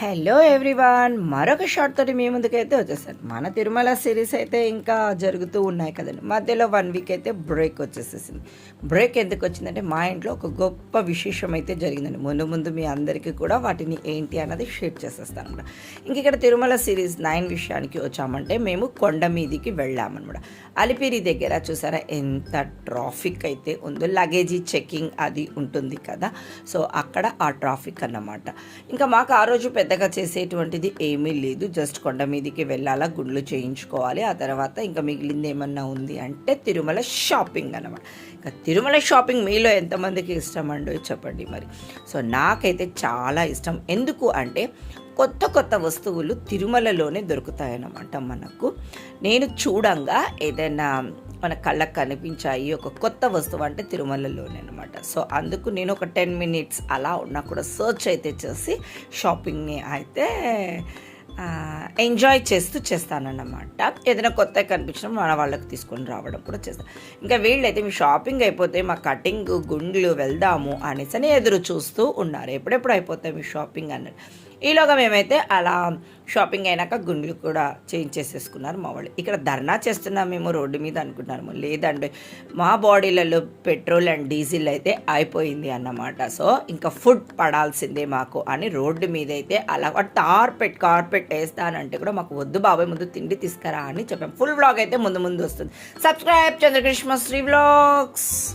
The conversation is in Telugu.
హలో ఎవ్రీవాన్ మరొక షార్ట్ తోటి మీ ముందుకైతే వచ్చేసాను. మన తిరుమల సిరీస్ అయితే ఇంకా జరుగుతూ ఉన్నాయి కదండి. మధ్యలో వన్ వీక్ అయితే బ్రేక్ వచ్చేసేసింది. బ్రేక్ ఎందుకు వచ్చిందంటే మా ఇంట్లో ఒక గొప్ప విశేషం అయితే జరిగిందండి. ముందు ముందు మీ అందరికీ కూడా వాటిని ఏంటి అన్నది షేర్ చేసేస్తాను అనమాట ఇంక ఇక్కడ తిరుమల సిరీస్ నైన్ విషయానికి వచ్చామంటే మేము కొండ మీదికి వెళ్ళామన్నమాట. అలిపిరి దగ్గర చూసారా ఎంత ట్రాఫిక్ అయితే ఉందో లగేజీ చెకింగ్ అది ఉంటుంది కదా. సో అక్కడ ఆ ట్రాఫిక్ అన్నమాట. ఇంకా మాకు ఆ రోజు పెద్ద పెద్దగా చేసేటువంటిది ఏమీ లేదు. జస్ట్ కొండ మీదకి వెళ్ళాలా గుండ్లు చేయించుకోవాలి. ఆ తర్వాత ఇంకా మిగిలింది ఏమన్నా ఉంది అంటే తిరుమల షాపింగ్ అన్నమాట. ఇంకా తిరుమల షాపింగ్ మీలో ఎంతమందికి ఇష్టం అండో? చెప్పండి మరి. సో నాకైతే చాలా ఇష్టం. ఎందుకు అంటే కొత్త కొత్త వస్తువులు తిరుమలలోనే దొరుకుతాయన్నమాట మనకు. నేను చూడంగా ఏదైనా మన కళ్ళకు కనిపించాయి ఒక కొత్త వస్తువు అంటే తిరుమలలోనే అనమాట సో అందుకు నేను ఒక టెన్ మినిట్స్ అలా ఉన్నా కూడా సర్చ్ అయితే చేసి షాపింగ్ని అయితే ఎంజాయ్ చేస్తూ చేస్తానన్నమాట. ఏదైనా కొత్త కనిపించడం మన వాళ్ళకి తీసుకొని రావడం కూడా చేస్తాను ఇంకా వీళ్ళైతే మీ షాపింగ్ అయిపోతే మా కటింగ్ గుండ్లు వెళ్దాము అనేసి అని ఎదురు చూస్తూ ఉన్నారు. ఎప్పుడెప్పుడు అయిపోతాయి మీ షాపింగ్ అన్నట్టు. ఈలోగా మేమైతే అలా షాపింగ్ అయినాక గుండ్లు కూడా చేంజ్ చేసేసుకున్నారు మా వాళ్ళు. ఇక్కడ ధర్నా చేస్తున్నాం మేము రోడ్డు మీద అనుకుంటున్నాము. లేదండి మా బాడీలలో పెట్రోల్ అండ్ డీజిల్ అయితే అయిపోయింది అన్నమాట. సో ఇంకా ఫుడ్ పడాల్సిందే మాకు అని రోడ్డు మీద అయితే అలా కార్పెట్ కార్పెట్ వేస్తానంటే కూడా మాకు వద్దు బాబాయ్ ముందు తిండి తీసుకురా అని చెప్పాం. ఫుల్ వ్లాగ్ అయితే ముందు ముందు వస్తుంది. Subscribe Chandrakrishna Shri blogs